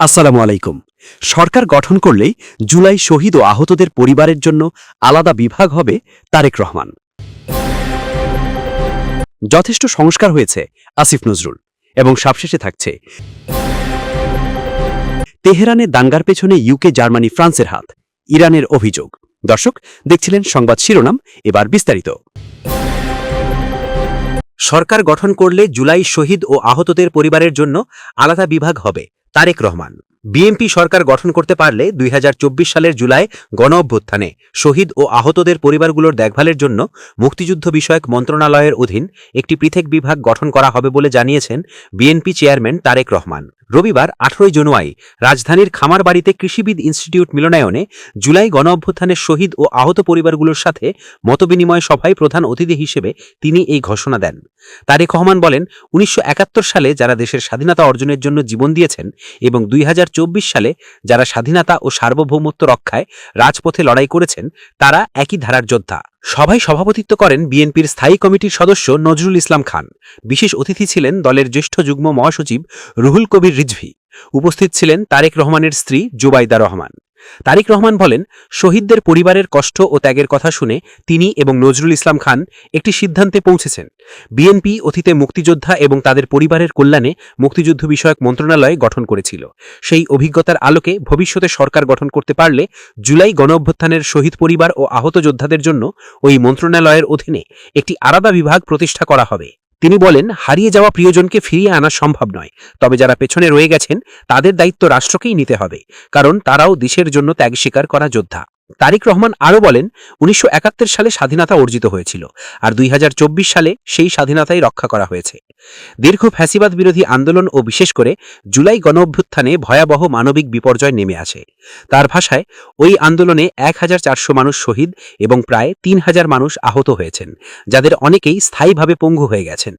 আসসালামু আলাইকুম। সরকার গঠন করলেই জুলাই শহীদ ও আহতদের পরিবারের জন্য আলাদা বিভাগ হবে তারেক রহমান। যথেষ্ট সংস্কার হয়েছে আসিফ নজরুল এবং সবশেষে থাকছে তেহরানে দাঙ্গার পেছনে ইউকে জার্মানি, ফ্রান্সের হাত, ইরানের অভিযোগ। দর্শক, দেখছিলেন সংবাদ শিরোনাম, এবার বিস্তারিত। সরকার গঠন করলে জুলাই শহীদ ও আহতদের পরিবারের জন্য আলাদা বিভাগ হবে তারেক রহমান। বিএনপি সরকার গঠন করতে পারলে দুই হাজার চব্বিশ সালের জুলাই গণ অভ্যুত্থানে শহীদ ও আহতদের পরিবারগুলোর দেখভালের জন্য মুক্তিযুদ্ধ বিষয়ক মন্ত্রণালয়ের অধীন একটি পৃথক বিভাগ গঠন করা হবে বলে জানিয়েছেন বিএনপি চেয়ারম্যান তারেক রহমান। রবিবার আঠারোই জানুয়ারি রাজধানীর খামারবাড়িতে কৃষিবিদ ইনস্টিটিউট মিলনায়নে জুলাই গণ অভ্যুত্থানের শহীদ ও আহত পরিবারগুলোর সাথে মতবিনিময় সভায় প্রধান অতিথি হিসেবে তিনি এই ঘোষণা দেন। তারেক রহমান বলেন, উনিশশো একাত্তর সালে যারা দেশের স্বাধীনতা অর্জনের জন্য জীবন দিয়েছেন এবং দুই সালে যারা স্বাধীনতা ও সার্বভৌমত্ব রক্ষায় রাজপথে লড়াই করেছেন, তারা একই ধারার যোদ্ধা। সভায় সভাপতিত্ব করেন বিএনপির স্থায়ী কমিটির সদস্য নজরুল ইসলাম খান। বিশেষ অতিথি ছিলেন দলের জ্যেষ্ঠ যুগ্ম মহাসচিব রুহুল কবির রিজভি। উপস্থিত ছিলেন তারেক রহমানের স্ত্রী জুবাইদা রহমান। তারিক রহমান বলেন, শহীদদের পরিবারের কষ্ট ও ত্যাগের কথা শুনে তিনি এবং নজরুল ইসলাম খান একটি সিদ্ধান্তে পৌঁছেছেন। বিএনপি অতীতে মুক্তিযোদ্ধা এবং তাদের পরিবারের কল্যাণে মুক্তিযুদ্ধ বিষয়ক মন্ত্রণালয় গঠন করেছিল। সেই অভিজ্ঞতার আলোকে ভবিষ্যতে সরকার গঠন করতে পারলে জুলাই গণঅভ্যুত্থানের শহীদ পরিবার ও আহত যোদ্ধাদের জন্য ওই মন্ত্রণালয়ের অধীনে একটি আলাদা বিভাগ প্রতিষ্ঠা করা হবে। তিনি বলেন, হারিয়ে যাওয়া প্রিয়জনকে ফিরিয়ে আনা সম্ভব নয়। তবে যারা পেছনে রয়ে গেছেন, তাদের দায়িত্ব রাষ্ট্রকেই নিতে হবে। কারণ তারাও দেশের জন্য ত্যাগ স্বীকার করা যোদ্ধা। তারিক রহমান আরও বলেন, উনিশশো একাত্তর সালে স্বাধীনতা অর্জিত হয়েছিল আর দুই হাজার চব্বিশ সালে সেই স্বাধীনতাই রক্ষা করা হয়েছে। দীর্ঘ ফ্যাসিবাদ বিরোধী আন্দোলন ও বিশেষ করে জুলাই গণঅভ্যুত্থানে ভয়াবহ মানবিক বিপর্যয় নেমে আসে। তার ভাষায়, ওই আন্দোলনে এক হাজার চারশো মানুষ শহীদ এবং প্রায় তিন হাজার মানুষ আহত হয়েছেন, যাদের অনেকেই স্থায়ীভাবে পঙ্গু হয়ে গেছেন।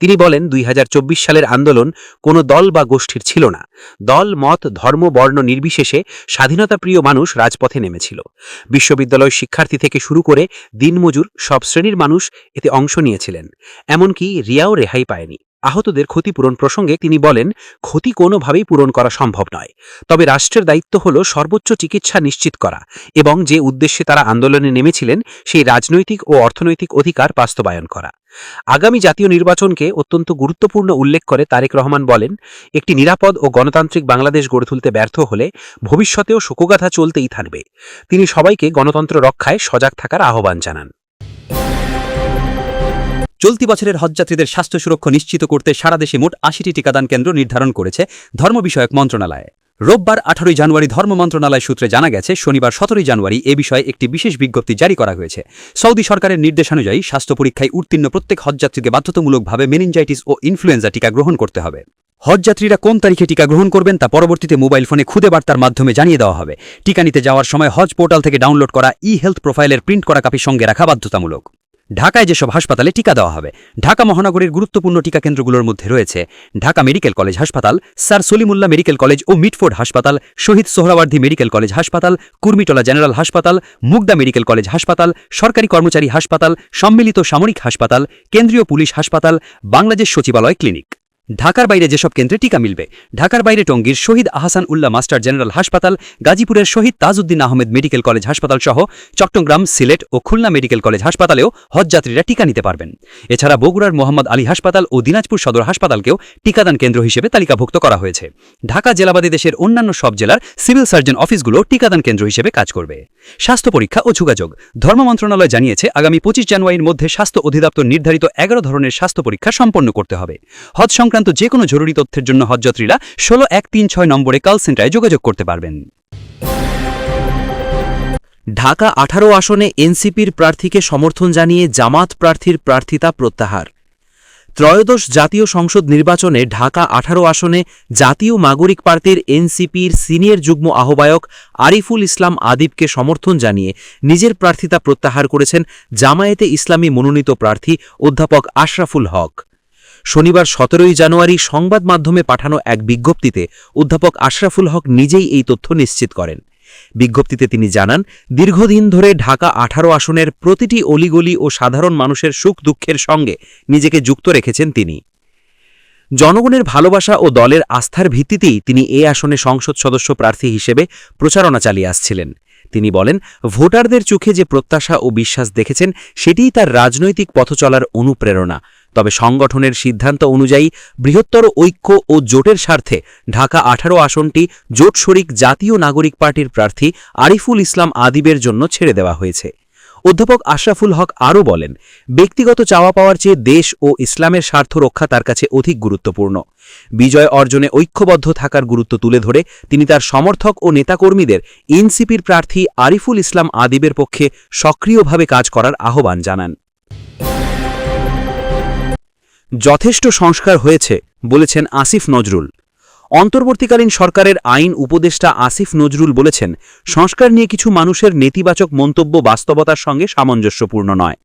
তিনি বলেন, দুই হাজার চব্বিশ সালের আন্দোলন কোনো দল বা গোষ্ঠীর ছিল না। দল, মত, ধর্ম, বর্ণ নির্বিশেষে স্বাধীনতাপ্রিয় মানুষ রাজপথে নেমেছিল। বিশ্ববিদ্যালয় শিক্ষার্থী থেকে শুরু করে দিনমজুর সব শ্রেণির মানুষ এতে অংশ নিয়েছিলেন। এমনকি রিয়াও রেহাই পায়নি। আহতদের ক্ষতিপূরণ প্রসঙ্গে তিনি বলেন, ক্ষতি কোনোভাবেই পূরণ করা সম্ভব নয়। তবে রাষ্ট্রের দায়িত্ব হল সর্বোচ্চ চিকিৎসা নিশ্চিত করা এবং যে উদ্দেশ্যে তারা আন্দোলনে নেমেছিলেন, সেই রাজনৈতিক ও অর্থনৈতিক অধিকার বাস্তবায়ন করা। আগামী জাতীয় নির্বাচনকে অত্যন্ত গুরুত্বপূর্ণ উল্লেখ করে তারেক রহমান বলেন, একটি নিরাপদ ও গণতান্ত্রিক বাংলাদেশ গড়ে তুলতে ব্যর্থ হলে ভবিষ্যতেও শোকগাথা চলতেই থাকবে। তিনি সবাইকে গণতন্ত্র রক্ষায় সজাগ থাকার আহ্বান জানান। চলতি বছরের হজযাত্রীদের স্বাস্থ্য সুরক্ষা নিশ্চিত করতে সারা দেশে মোট আশিটি টিকাদান কেন্দ্র নির্ধারণ করেছে ধর্ম বিষয়ক মন্ত্রণালয়। রোববার আঠারোই জানুয়ারি ধর্ম মন্ত্রণালয় সূত্রে জানা গেছে, শনিবার সতেরোই জানুয়ারি এ বিষয়ে একটি বিশেষ বিজ্ঞপ্তি জারি করা হয়েছে। সৌদি সরকারের নির্দেশানুযায়ী স্বাস্থ্য পরীক্ষায় উত্তীর্ণ প্রত্যেক হজযাত্রীকে বাধ্যতামূলকভাবে মেনিনজাইটিস ও ইনফ্লুয়েঞ্জা টিকা গ্রহণ করতে হবে। হজযাত্রীরা কোন তারিখে টিকা গ্রহণ করবেন তা পরবর্তীতে মোবাইল ফোনে খুদে বার্তার মাধ্যমে জানিয়ে দেওয়া হবে। টিকা নিতে যাওয়ার সময় হজ পোর্টাল থেকে ডাউনলোড করা ই হেলথ প্রোফাইলের প্রিন্ট করা কাপি সঙ্গে রাখা বাধ্যতামূলক। ঢাকায় যেসব হাসপাতালে টিকা দেওয়া হবে, ঢাকা মহানগরীর গুরুত্বপূর্ণ টিকা কেন্দ্রগুলোর মধ্যে রয়েছে ঢাকা মেডিকেল কলেজ হাসপাতাল, স্যার সলিমুল্লাহ মেডিকেল কলেজ ও মিটফোর্ড হাসপাতাল, শহীদ সোহরাওয়ার্ধী মেডিকেল কলেজ হাসপাতাল, কুর্মিটলা জেনারেল হাসপাতাল, মুগদা মেডিকেল কলেজ হাসপাতাল, সরকারি কর্মচারী হাসপাতাল, সম্মিলিত সামরিক হাসপাতাল, কেন্দ্রীয় পুলিশ হাসপাতাল, বাংলাদেশ সচিবালয় ক্লিনিক। ঢাকার বাইরে যেসব কেন্দ্রে টিকা মিলবে, ঢাকার বাইরে টঙ্গীর শহীদ আহসান উল্লাহ মাস্টার জেনারেল হাসপাতাল, গাজীপুরের শহীদ তাজউদ্দিন আহমেদ মেডিকেল কলেজ হাসপাতাল সহ চট্টগ্রাম, সিলেট ও খুলনা মেডিকেল কলেজ হাসপাতালেও হজযাত্রীরা টিকা নিতে পারবেন। এছাড়া বগুড়ার মোহাম্মদ আলী হাসপাতাল ও দিনাজপুর সদর হাসপাতালকেও টিকাদান কেন্দ্র হিসেবে তালিকাভুক্ত করা হয়েছে। ঢাকা জেলাবাদী দেশের অন্যান্য সব জেলার সিভিল সার্জন অফিসগুলো টিকাদান কেন্দ্র হিসেবে কাজ করবে। স্বাস্থ্য পরীক্ষা ও যোগাযোগ। ধর্ম মন্ত্রণালয় জানিয়েছে, আগামী পঁচিশ জানুয়ারির মধ্যে স্বাস্থ্য অধিদপ্তর নির্ধারিত এগারো ধরনের স্বাস্থ্য পরীক্ষা সম্পন্ন করতে হবে। হজ সংক্রান্ত যে কোনো জরুরি তথ্যের জন্য হজযাত্রীরা ষোলো এক তিন ছয় নম্বরে কল সেন্টারে যোগাযোগ করতে পারবেন। ঢাকা আঠারো আসনে এনসিপির প্রার্থীকে সমর্থন জানিয়ে জামাত প্রার্থীর প্রার্থিতা প্রত্যাহার। ত্রয়োদশ জাতীয় সংসদ নির্বাচনে ঢাকা আঠারো আসনে জাতীয় নাগরিক পার্টির এনসিপির সিনিয়র যুগ্ম আহ্বায়ক আরিফুল ইসলাম আদিবকে সমর্থন জানিয়ে নিজের প্রার্থিতা প্রত্যাহার করেছেন জামায়াতে ইসলামী মনোনীত প্রার্থী অধ্যাপক আশরাফুল হক। শনিবার সতেরোই জানুয়ারি সংবাদ মাধ্যমে পাঠানো এক বিজ্ঞপ্তিতে অধ্যাপক আশরাফুল হক নিজেই এই তথ্য নিশ্চিত করেন। বিজ্ঞপ্তিতে তিনি জানান, দীর্ঘদিন ধরে ঢাকা আঠারো আসনের প্রতিটি অলিগলি ও সাধারণ মানুষের সুখ দুঃখের সঙ্গে নিজেকে যুক্ত রেখেছেন তিনি। জনগণের ভালোবাসা ও দলের আস্থার ভিত্তিতেই তিনি এ আসনে সংসদ সদস্য প্রার্থী হিসেবে প্রচারণা চালিয়ে আসছিলেন। তিনি বলেন, ভোটারদের চোখে যে প্রত্যাশা ও বিশ্বাস দেখেছেন, সেটিই তার রাজনৈতিক পথ চলার অনুপ্রেরণা। তবে সংগঠনের সিদ্ধান্ত অনুযায়ী বৃহত্তর ঐক্য ও জোটের স্বার্থে ঢাকা আঠারো আসনটি জোট শরিক জাতীয় নাগরিক পার্টির প্রার্থী আরিফুল ইসলাম আদিবের জন্য ছেড়ে দেওয়া হয়েছে। অধ্যাপক আশরাফুল হক আরও বলেন, ব্যক্তিগত চাওয়া পাওয়ার চেয়ে দেশ ও ইসলামের স্বার্থ রক্ষা তার কাছে অধিক গুরুত্বপূর্ণ। বিজয় অর্জনে ঐক্যবদ্ধ থাকার গুরুত্ব তুলে ধরে তিনি তার সমর্থক ও নেতাকর্মীদের এনসিপির প্রার্থী আরিফুল ইসলাম আদিবের পক্ষে সক্রিয়ভাবে কাজ করার আহ্বান জানান। যথেষ্ট সংস্কার হয়েছে, বলেছেন আসিফ নজরুল। অন্তর্বর্তীকালীন সরকারের আইন উপদেষ্টা আসিফ নজরুল বলেছেন, সংস্কার নিয়ে কিছু মানুষের নেতিবাচক মন্তব্য বাস্তবতার সঙ্গে সামঞ্জস্যপূর্ণ নয়।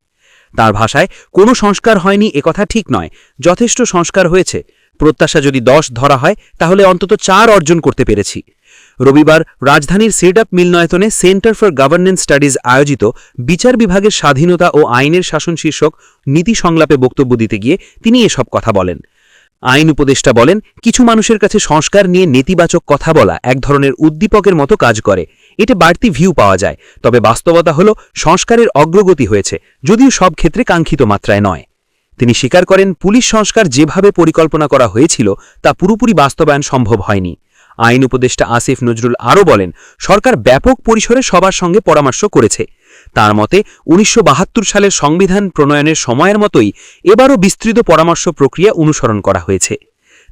তার ভাষায়, কোনো সংস্কার হয়নি একথা ঠিক নয়। যথেষ্ট সংস্কার হয়েছে। প্রত্যাশা যদি দশ ধরা হয়, তাহলে অন্তত চার অর্জন করতে পেরেছি। রবিবার রাজধানীর সেটআপ মিলনয়তনে সেন্টার ফর গভর্নেন্স স্টাডিজ আয়োজিত বিচার বিভাগের স্বাধীনতা ও আইনের শাসন শীর্ষক নীতি সংলাপে বক্তব্য দিতে গিয়ে তিনি এসব কথা বলেন। আইন উপদেষ্টা বলেন, কিছু মানুষের কাছে সংস্কার নিয়ে নেতিবাচক কথা বলা এক ধরনের উদ্দীপকের মতো কাজ করে। এতে বাড়তি ভিউ পাওয়া যায়। তবে বাস্তবতা হল, সংস্কারের অগ্রগতি হয়েছে, যদিও সব ক্ষেত্রে কাঙ্ক্ষিত মাত্রায় নয়। তিনি স্বীকার করেন, পুলিশ সংস্কার যেভাবে পরিকল্পনা করা হয়েছিল, তা পুরোপুরি বাস্তবায়ন সম্ভব হয়নি। আইন উপদেষ্টা আসিফ নজরুল আরও বলেন, সরকার ব্যাপক পরিসরে সবার সঙ্গে পরামর্শ করেছে। তার মতে, উনিশশো বাহাত্তর সালের সংবিধান প্রণয়নের সময়ের মতোই এবারও বিস্তৃত পরামর্শ প্রক্রিয়া অনুসরণ করা হয়েছে।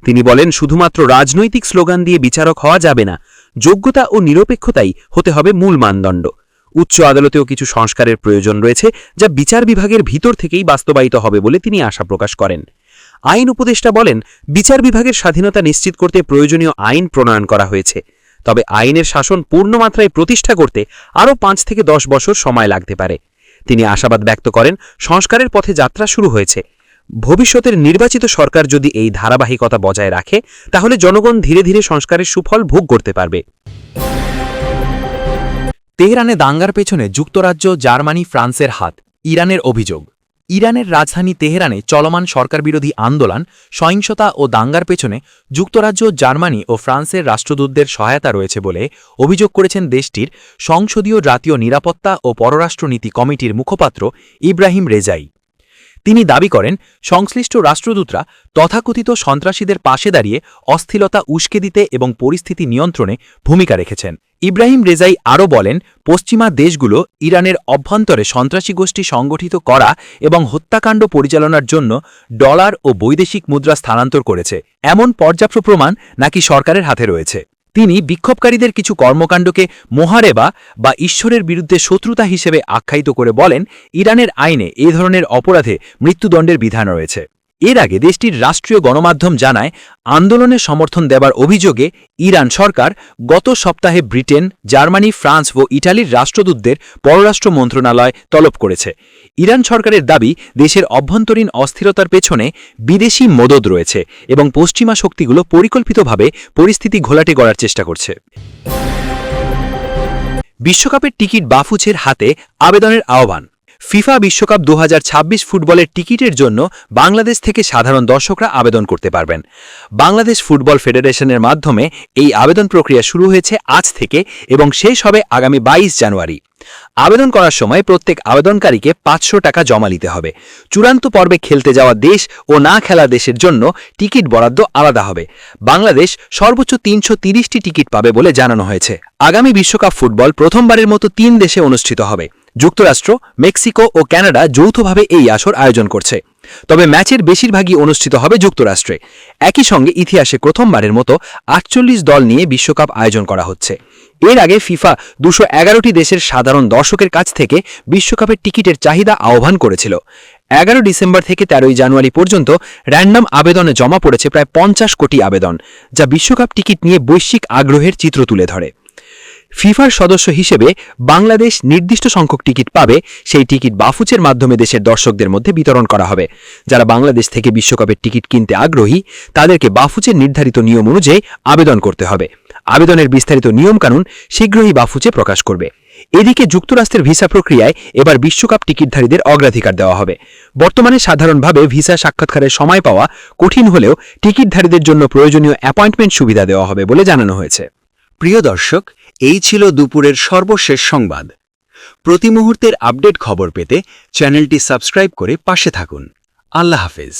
তিনি বলেন, শুধুমাত্র রাজনৈতিক স্লোগান দিয়ে বিচারক হওয়া যাবে না, যোগ্যতা ও নিরপেক্ষতাই হতে হবে মূল মানদণ্ড। উচ্চ আদালতেও কিছু সংস্কারের প্রয়োজন রয়েছে, যা বিচার বিভাগের ভিতর থেকেই বাস্তবায়িত হবে বলে তিনি আশা প্রকাশ করেন। আইন উপদেষ্টা বলেন, বিচার বিভাগের স্বাধীনতা নিশ্চিত করতে প্রয়োজনীয় আইন প্রণয়ন করা হয়েছে। তবে আইনের শাসন পূর্ণমাত্রায় প্রতিষ্ঠা করতে আরও পাঁচ থেকে দশ বছর সময় লাগতে পারে। তিনি আশাবাদ ব্যক্ত করেন, সংস্কারের পথে যাত্রা শুরু হয়েছে। ভবিষ্যতের নির্বাচিত সরকার যদি এই ধারাবাহিকতা বজায় রাখে, তাহলে জনগণ ধীরে ধীরে সংস্কারের সুফল ভোগ করতে পারবে। তেহরানে দাঙ্গার পেছনে যুক্তরাজ্য, জার্মানি, ফ্রান্সের হাত, ইরানের অভিযোগ। ইরানের রাজধানী তেহরানে চলমান সরকারবিরোধী আন্দোলন, সহিংসতা ও দাঙ্গার পেছনে যুক্তরাজ্য, জার্মানি ও ফ্রান্সের রাষ্ট্রদূতদের সহায়তা রয়েছে বলে অভিযোগ করেছেন দেশটির সংসদীয় জাতীয় নিরাপত্তা ও পররাষ্ট্রনীতি কমিটির মুখপাত্র ইব্রাহিম রেজাই। তিনি দাবি করেন, সংশ্লিষ্ট রাষ্ট্রদূতরা তথাকথিত সন্ত্রাসীদের পাশে দাঁড়িয়ে অস্থিরতা উস্কে দিতে এবং পরিস্থিতি নিয়ন্ত্রণে ভূমিকা রেখেছেন। ইব্রাহিম রেজাই আরও বলেন, পশ্চিমা দেশগুলো ইরানের অভ্যন্তরে সন্ত্রাসী গোষ্ঠী সংগঠিত করা এবং হত্যাকাণ্ড পরিচালনার জন্য ডলার ও বৈদেশিক মুদ্রা স্থানান্তর করেছে। এমন পর্যাপ্ত প্রমাণ নাকি সরকারের হাতে রয়েছে? তিনি বিক্ষোভকারীদের কিছু কর্মকাণ্ডকে মোহারেবা বা ঈশ্বরের বিরুদ্ধে শত্রুতা হিসেবে আখ্যায়িত করে বলেন, ইরানের আইনে এ ধরনের অপরাধে মৃত্যুদণ্ডের বিধান রয়েছে। এর আগে দেশটির রাষ্ট্রীয় গণমাধ্যম জানায় আন্দোলনের সমর্থন দেবার অভিযোগে ইরান সরকার গত সপ্তাহে ব্রিটেন, জার্মানি, ফ্রান্স ও ইটালির রাষ্ট্রদূতদের পররাষ্ট্র মন্ত্রণালয় তলব করেছে। ইরান সরকারের দাবি, দেশের অভ্যন্তরীণ অস্থিরতার পেছনে বিদেশি মদত রয়েছে এবং পশ্চিমা শক্তিগুলো পরিকল্পিতভাবে পরিস্থিতি ঘোলাটে গড়ার চেষ্টা করছে। বিশ্বকাপের টিকিট বাফুচের হাতে আবেদনের আহ্বান। ফিফা বিশ্বকাপ দু হাজার ছাব্বিশ ফুটবলের টিকিটের জন্য বাংলাদেশ থেকে সাধারণ দর্শকরা আবেদন করতে পারবেন। বাংলাদেশ ফুটবল ফেডারেশনের মাধ্যমে এই আবেদন প্রক্রিয়া শুরু হয়েছে আজ থেকে এবং শেষ হবে আগামী বাইশ জানুয়ারি। আবেদন করার সময় প্রত্যেক আবেদনকারীকে পাঁচশো টাকা জমা নিতে হবে। চূড়ান্ত পর্বে খেলতে যাওয়া দেশ ও না খেলা দেশের জন্য টিকিট বরাদ্দ আলাদা হবে। বাংলাদেশ সর্বোচ্চ তিনশো টিকিট পাবে বলে জানানো হয়েছে। আগামী বিশ্বকাপ ফুটবল প্রথমবারের মতো তিন দেশে অনুষ্ঠিত হবে। যুক্তরাষ্ট্র, মেক্সিকো ও ক্যানাডা যৌথভাবে এই আসর আয়োজন করছে। তবে ম্যাচের বেশিরভাগই অনুষ্ঠিত হবে যুক্তরাষ্ট্রে। একই সঙ্গে ইতিহাসে প্রথমবারের মতো আটচল্লিশ দল নিয়ে বিশ্বকাপ আয়োজন করা হচ্ছে। এর আগে ফিফা দুশো এগারোটি দেশের সাধারণ দর্শকের কাছ থেকে বিশ্বকাপের টিকিটের চাহিদা আহ্বান করেছিল। এগারো ডিসেম্বর থেকে তেরোই জানুয়ারি পর্যন্ত র্যান্ডম আবেদনে জমা পড়েছে প্রায় পঞ্চাশ কোটি আবেদন, যা বিশ্বকাপ টিকিট নিয়ে বৈশ্বিক আগ্রহের চিত্র তুলে ধরে। ফিফার সদস্য হিসেবে বাংলাদেশ নির্দিষ্ট সংখ্যক টিকিট পাবে, সেই টিকিট বাফুচের মাধ্যমে দেশের দর্শকদের মধ্যে বিতরণ করা হবে। যারা বাংলাদেশ থেকে বিশ্বকাপের টিকিট কিনতে আগ্রহী, তাদেরকে বাফুচের নির্ধারিত নিয়ম অনুযায়ী আবেদন করতে হবে। আবেদনের বিস্তারিত নিয়মকানুন শীঘ্রই বাফুচে প্রকাশ করবে। এদিকে যুক্তরাষ্ট্রের ভিসা প্রক্রিয়ায় এবার বিশ্বকাপ টিকিটধারীদের অগ্রাধিকার দেওয়া হবে। বর্তমানে সাধারণভাবে ভিসা সাক্ষাৎকারের সময় পাওয়া কঠিন হলেও টিকিটধারীদের জন্য প্রয়োজনীয় অ্যাপয়েন্টমেন্ট সুবিধা দেওয়া হবে বলে জানানো হয়েছে। প্রিয় দর্শক এই ছিল দুপুরের সর্বশেষ সংবাদ। প্রতি মুহূর্তের আপডেট খবর পেতে চ্যানেলটি সাবস্ক্রাইব করে পাশে থাকুন। আল্লাহ হাফেজ।